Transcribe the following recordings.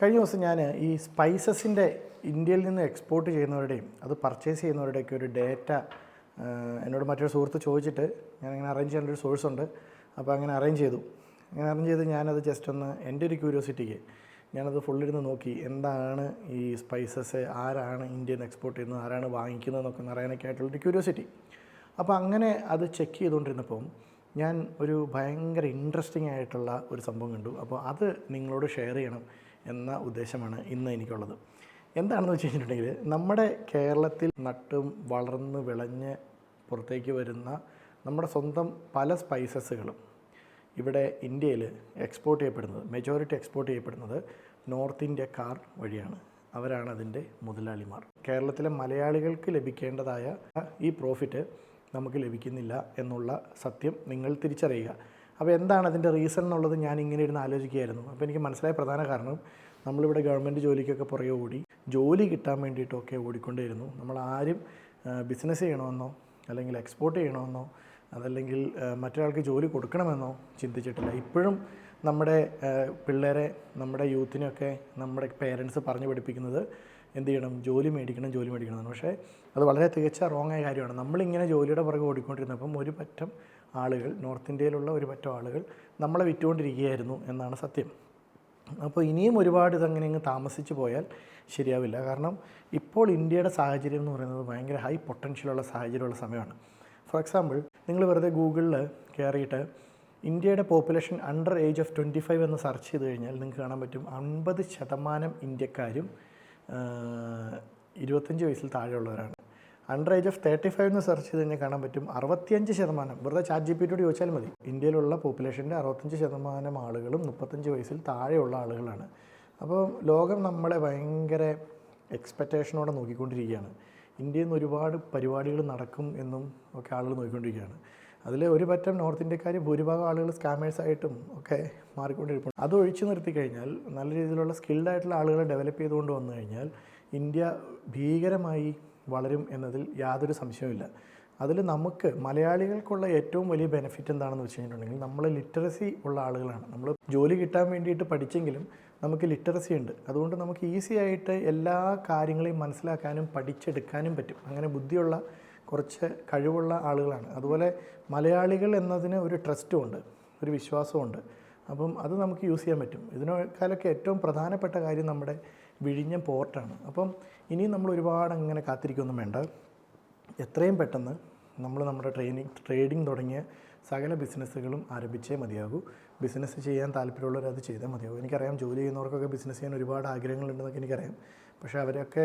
കഴിഞ്ഞ ദിവസം ഞാൻ ഈ സ്പൈസസിന്റെ ഇന്ത്യയിൽ നിന്ന് എക്സ്പോർട്ട് ചെയ്യുന്നവരുടെയും അത് പർച്ചേസ് ചെയ്യുന്നവരുടെയൊക്കെ ഒരു ഡേറ്റ എന്നോട് മറ്റൊരു സുഹൃത്ത് ചോദിച്ചിട്ട് ഞാൻ അങ്ങനെ അറേഞ്ച് ചെയ്യാൻ ഒരു സോഴ്സ് ഉണ്ട്. അപ്പോൾ അങ്ങനെ അറേഞ്ച് ചെയ്തു. അങ്ങനെ അറേഞ്ച് ചെയ്ത് ഞാനത് ജസ്റ്റ് ഒന്ന് എന്റെ ഒരു ക്യൂരിയോസിറ്റിക്ക് ഞാനത് ഫുള്ളിരുന്ന് നോക്കി എന്താണ് ഈ സ്പൈസസ് ആരാണ് ഇന്ത്യയിൽ എക്സ്പോർട്ട് ചെയ്യുന്നത് ആരാണ് വാങ്ങിക്കുന്നത് എന്നൊക്കെ അറിയാനൊക്കെ ആയിട്ടുള്ളൊരു ക്യൂരിയോസിറ്റി. അപ്പോൾ അങ്ങനെ അത് ചെക്ക് ചെയ്തുകൊണ്ടിരുന്നപ്പം ഞാൻ ഒരു ഭയങ്കര ഇൻട്രസ്റ്റിംഗ് ആയിട്ടുള്ള ഒരു സംഭവം കണ്ടു. അപ്പോൾ അത് നിങ്ങളോട് ഷെയർ ചെയ്യണം. എന്ന ഉദ്ദേശമാണ് ഇന്ന് എനിക്കുള്ളത്. എന്താണെന്ന് വെച്ച് കഴിഞ്ഞിട്ടുണ്ടെങ്കിൽ നമ്മുടെ കേരളത്തിൽ നട്ടും വളർന്ന് വിളഞ്ഞ് പുറത്തേക്ക് വരുന്ന നമ്മുടെ സ്വന്തം പല സ്പൈസസുകളും ഇവിടെ ഇന്ത്യയിൽ എക്സ്പോർട്ട് ചെയ്യപ്പെടുന്നത് മെജോറിറ്റി എക്സ്പോർട്ട് ചെയ്യപ്പെടുന്നത് നോർത്ത് ഇന്ത്യക്കാർ വഴിയാണ്. അവരാണ് അതിന്റെ മുതലാളിമാർ. കേരളത്തിലെ മലയാളികൾക്ക് ലഭിക്കേണ്ടതായ ഈ പ്രോഫിറ്റ് നമുക്ക് ലഭിക്കുന്നില്ല എന്നുള്ള സത്യം നിങ്ങൾ തിരിച്ചറിയുക. അപ്പോൾ എന്താണ് അതിന്റെ റീസൺ എന്നുള്ളത് ഞാൻ ഇങ്ങനെ ഇരുന്ന് ആലോചിക്കുകയായിരുന്നു. അപ്പോൾ എനിക്ക് മനസ്സിലായ പ്രധാന കാരണം നമ്മളിവിടെ ഗവൺമെന്റ് ജോലിക്കൊക്കെ പുറകെ ഓടി ജോലി കിട്ടാൻ വേണ്ടിയിട്ടൊക്കെ ഓടിക്കൊണ്ടേയിരുന്നു. നമ്മൾ ആരും ബിസിനസ് ചെയ്യണമെന്നോ അല്ലെങ്കിൽ എക്സ്പോർട്ട് ചെയ്യണമെന്നോ അതല്ലെങ്കിൽ മറ്റൊരാൾക്ക് ജോലി കൊടുക്കണമെന്നോ ചിന്തിച്ചിട്ടില്ല. ഇപ്പോഴും നമ്മുടെ പിള്ളേരെ നമ്മുടെ യൂത്തിനെയൊക്കെ നമ്മുടെ പേരൻസ് പറഞ്ഞു പഠിപ്പിക്കുന്നത് എന്ത് ചെയ്യണം? ജോലി മേടിക്കണം ജോലി മേടിക്കണം പക്ഷേ അത് വളരെ തികച്ച റോങ് ആയ കാര്യമാണ്. നമ്മളിങ്ങനെ ജോലിയുടെ പുറകെ ഓടിക്കൊണ്ടിരുന്നപ്പം ഒരു പറ്റം ആളുകൾ നോർത്ത് ഇന്ത്യയിലുള്ള ഒരു പറ്റം ആളുകൾ നമ്മളെ വിറ്റുകൊണ്ടിരിക്കുകയായിരുന്നു എന്നാണ് സത്യം. അപ്പോൾ ഇനിയും ഒരുപാട് ഇതങ്ങനെ അങ്ങ് താമസിച്ച് പോയാൽ ശരിയാവില്ല. കാരണം ഇപ്പോൾ ഇന്ത്യയുടെ സാഹചര്യം എന്ന് പറയുന്നത് ഭയങ്കര ഹൈ പൊട്ടൻഷ്യലുള്ള സാഹചര്യമുള്ള സമയമാണ്. ഫോർ എക്സാമ്പിൾ നിങ്ങൾ വെറുതെ ഗൂഗിളിൽ കയറിയിട്ട് ഇന്ത്യയുടെ population under age of twenty five എന്ന് സെർച്ച് ചെയ്ത് കഴിഞ്ഞാൽ നിങ്ങൾക്ക് കാണാൻ പറ്റും അൻപത് ശതമാനം ഇന്ത്യക്കാരും ഇരുപത്തഞ്ച് വയസ്സിൽ താഴെയുള്ളവരാണ്. Under age of thirty five എന്ന് സെർച്ച് ചെയ്ത് കഴിഞ്ഞാൽ കാണാൻ പറ്റും അറുപത്തിയഞ്ച് ശതമാനം. വെറുതെ ചാറ്റ് ജി പി ടിയോട് ചോദിച്ചാൽ മതി. ഇന്ത്യയിലുള്ള പോപ്പുലേഷന്റെ അറുപത്തഞ്ച് ശതമാനം ആളുകളും മുപ്പത്തഞ്ച് വയസ്സിൽ താഴെയുള്ള ആളുകളാണ്. അപ്പോൾ ലോകം നമ്മളെ ഭയങ്കര എക്സ്പെക്റ്റേഷനോടെ നോക്കിക്കൊണ്ടിരിക്കുകയാണ്. ഇന്ത്യയിൽ നിന്ന് ഒരുപാട് പരിപാടികൾ നടക്കും എന്നും ഒക്കെ ആളുകൾ നോക്കിക്കൊണ്ടിരിക്കുകയാണ്. അതിൽ ഒരു പറ്റം നോർത്ത് ഇന്ത്യക്കാർ ഭൂരിഭാഗം ആളുകൾ സ്കാമേഴ്സായിട്ടും ഒക്കെ മാറിക്കൊണ്ടിരിക്കുന്നു അത് ഒഴിച്ചു നിർത്തി കഴിഞ്ഞാൽ നല്ല രീതിയിലുള്ള സ്കിൽഡ് ആയിട്ടുള്ള ആളുകളെ ഡെവലപ്പ് ചെയ്തുകൊണ്ട് വന്നു കഴിഞ്ഞാൽ ഇന്ത്യ ഭീകരമായി വളരും എന്നതിൽ യാതൊരു സംശയവുമില്ല അതിൽ നമുക്ക് മലയാളികൾക്കുള്ള ഏറ്റവും വലിയ ബെനിഫിറ്റ് എന്താണെന്ന് വെച്ച് കഴിഞ്ഞിട്ടുണ്ടെങ്കിൽ നമ്മൾ ലിറ്ററസി ഉള്ള ആളുകളാണ്. നമ്മൾ ജോലി കിട്ടാൻ വേണ്ടിയിട്ട് പഠിച്ചെങ്കിലും നമുക്ക് ലിറ്ററസി ഉണ്ട്. അതുകൊണ്ട് നമുക്ക് ഈസി ആയിട്ട് എല്ലാ കാര്യങ്ങളെയും മനസ്സിലാക്കാനും പഠിച്ചെടുക്കാനും പറ്റും. അങ്ങനെ ബുദ്ധിയുള്ള കുറച്ച് കഴിവുള്ള ആളുകളാണ്. അതുപോലെ മലയാളികൾ എന്നതിന് ഒരു ട്രസ്റ്റും ഉണ്ട് ഒരു വിശ്വാസമുണ്ട്. അപ്പം അത് നമുക്ക് യൂസ് ചെയ്യാൻ പറ്റും. ഇതിനേക്കാളൊക്കെ ഏറ്റവും പ്രധാനപ്പെട്ട കാര്യം നമ്മുടെ വിഴിഞ്ഞം പോർട്ടാണ്. അപ്പം ഇനിയും നമ്മൾ ഒരുപാട് അങ്ങനെ കാത്തിരിക്കൊന്നും വേണ്ട. എത്രയും പെട്ടെന്ന് നമ്മൾ നമ്മുടെ ട്രെയിനിങ് ട്രേഡിംഗ് തുടങ്ങിയ സകല ബിസിനസ്സുകളും ആരംഭിച്ചേ മതിയാകൂ. ബിസിനസ് ചെയ്യാൻ താല്പര്യമുള്ളവർ അത് ചെയ്താൽ മതിയാകും. എനിക്കറിയാം ജോലി ചെയ്യുന്നവർക്കൊക്കെ ബിസിനസ് ചെയ്യാൻ ഒരുപാട് ആഗ്രഹങ്ങളുണ്ടെന്നൊക്കെ എനിക്കറിയാം. പക്ഷേ അവരെയൊക്കെ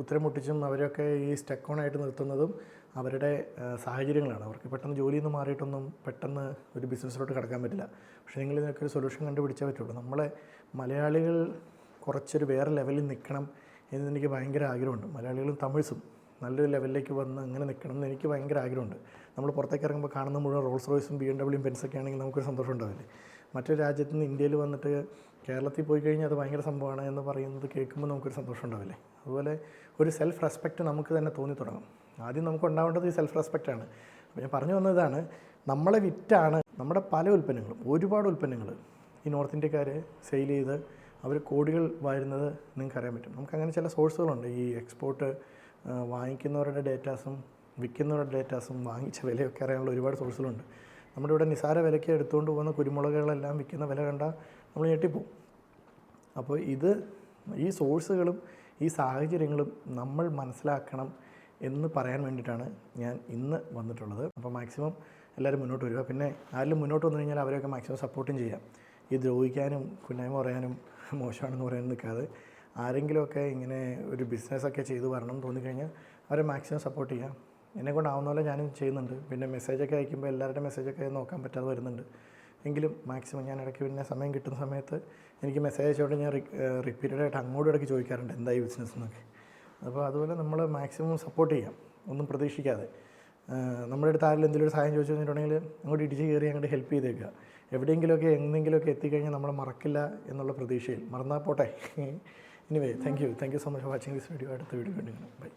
ഉത്തരമുട്ടിച്ചും ഉത്തരം മുട്ടിച്ചും അവരൊക്കെ ഈ സ്റ്റക്ക് ഓൺ ആയിട്ട് നിർത്തുന്നതും അവരുടെ സാഹചര്യങ്ങളാണ്. അവർക്ക് പെട്ടെന്ന് ജോലിയിൽ നിന്ന് മാറിയിട്ടൊന്നും പെട്ടെന്ന് ഒരു ബിസിനസ്സിലോട്ട് കിടക്കാൻ പറ്റില്ല. പക്ഷേ നിങ്ങൾ ഇതിനൊക്കെ ഒരു സൊല്യൂഷൻ കണ്ടുപിടിച്ചേ പറ്റുള്ളൂ. നമ്മളെ മലയാളികൾ കുറച്ചൊരു വേറെ ലെവലിൽ നിൽക്കണം എന്ന് എനിക്ക് ഭയങ്കര ആഗ്രഹമുണ്ട്. മലയാളികളും തമിഴ്സും നല്ലൊരു ലെവലിലേക്ക് വന്ന് അങ്ങനെ നിൽക്കണം എന്ന് എനിക്ക് ഭയങ്കര ആഗ്രഹമുണ്ട്. നമ്മൾ പുറത്തേക്ക് ഇറങ്ങുമ്പോൾ കാണുന്ന മുഴുവൻ റോൾസ് റോയ്സും ബി എം ഡബ്ല്യൂയും ബെൻസൊക്കെ ആണെങ്കിൽ നമുക്കൊരു സന്തോഷം ഉണ്ടാവില്ലേ? മറ്റൊരു രാജ്യത്ത് നിന്ന് ഇന്ത്യയിൽ വന്നിട്ട് കേരളത്തിൽ പോയി കഴിഞ്ഞാൽ അത് ഭയങ്കര സംഭവമാണ് എന്ന് പറയുന്നത് കേൾക്കുമ്പോൾ നമുക്കൊരു സന്തോഷം ഉണ്ടാവില്ലേ? അതുപോലെ ഒരു സെൽഫ് റെസ്പെക്റ്റ് നമുക്ക് തന്നെ തോന്നി തുടങ്ങും. ആദ്യം നമുക്ക് ഉണ്ടാവേണ്ടത് ഈ സെൽഫ് റെസ്പെക്റ്റാണ് അപ്പോൾ ഞാൻ പറഞ്ഞു വന്നതാണ് നമ്മളെ വിറ്റാണ് നമ്മുടെ പല ഉൽപ്പന്നങ്ങളും ഒരുപാട് ഉൽപ്പന്നങ്ങൾ ഈ നോർത്ത് ഇന്ത്യക്കാർ സെയിൽ ചെയ്ത് അവർ കോടികൾ വാരുന്നത് നിങ്ങൾക്ക് അറിയാൻ പറ്റും. നമുക്ക് അങ്ങനെ ചില സോഴ്സുകളുണ്ട്. ഈ എക്സ്പോർട്ട് വാങ്ങിക്കുന്നവരുടെ ഡേറ്റാസും വിൽക്കുന്നവരുടെ ഡേറ്റാസും വാങ്ങിച്ച വിലയൊക്കെ അറിയാനുള്ള ഒരുപാട് സോഴ്സുകളുണ്ട് നമ്മുടെ ഇവിടെ നിസാര വിലയ്ക്ക് എടുത്തുകൊണ്ട് പോകുന്ന കുരുമുളകുകളെല്ലാം വിൽക്കുന്ന വില കണ്ട നമ്മൾ ഞെട്ടിപ്പോവും. അപ്പോൾ ഇത് ഈ സോഴ്സുകളും ഈ സാഹചര്യങ്ങളും നമ്മൾ മനസ്സിലാക്കണം എന്ന് പറയാൻ വേണ്ടിയിട്ടാണ് ഞാൻ ഇന്ന് വന്നിട്ടുള്ളത്. അപ്പോൾ മാക്സിമം എല്ലാവരും മുന്നോട്ട് വരിക. പിന്നെ ആരെങ്കിലും മുന്നോട്ട് വന്നു കഴിഞ്ഞാൽ അവരെയൊക്കെ മാക്സിമം സപ്പോർട്ടും ചെയ്യാം. ഈ ദ്രോഹിക്കാനും കുന്നായ്മ പറയാനും മോശമാണെന്ന് പറയാൻ നിൽക്കാതെ ആരെങ്കിലുമൊക്കെ ഇങ്ങനെ ഒരു ബിസിനസ്സൊക്കെ ചെയ്തു വരണം തോന്നിക്കഴിഞ്ഞാൽ അവരെ മാക്സിമം സപ്പോർട്ട് ചെയ്യാം. എന്നെ കൊണ്ടാവുന്ന പോലെ ഞാനും ചെയ്യുന്നുണ്ട്. പിന്നെ മെസ്സേജൊക്കെ അയക്കുമ്പോൾ എല്ലാവരുടെയും മെസ്സേജൊക്കെ നോക്കാൻ പറ്റാതെ വരുന്നുണ്ട്. എങ്കിലും മാക്സിമം ഞാൻ ഇടയ്ക്ക് പിന്നെ സമയം കിട്ടുന്ന സമയത്ത് എനിക്ക് മെസ്സേജ് അയച്ചുകൊണ്ട് ഞാൻ റിപ്പീറ്റഡ് ആയിട്ട് അങ്ങോട്ടും ഇടയ്ക്ക് ചോദിക്കാറുണ്ട് എന്തായി ബിസിനസ് എന്നൊക്കെ അപ്പോൾ അതുപോലെ നമ്മൾ മാക്സിമം സപ്പോർട്ട് ചെയ്യാം. ഒന്നും പ്രതീക്ഷിക്കാതെ. നമ്മുടെ അടുത്ത് ആരെങ്കിലും എന്തെങ്കിലും ഒരു സഹായം ചോദിച്ചു കഴിഞ്ഞിട്ടുണ്ടെങ്കിൽ അങ്ങോട്ട് ഇടിച്ച് കയറി അങ്ങോട്ട് ഹെൽപ്പ് ചെയ്തേക്കുക. എവിടെയെങ്കിലുമൊക്കെ എന്തെങ്കിലുമൊക്കെ എത്തിക്കഴിഞ്ഞാൽ നമ്മൾ മറക്കില്ല എന്നുള്ള പ്രതീക്ഷയിൽ. മറന്നാൽ പോട്ടെ. Anyway thank you thank you so much watching this video അടുത്ത വീഡിയോ കണ്ടിങ്ങനെ ബൈ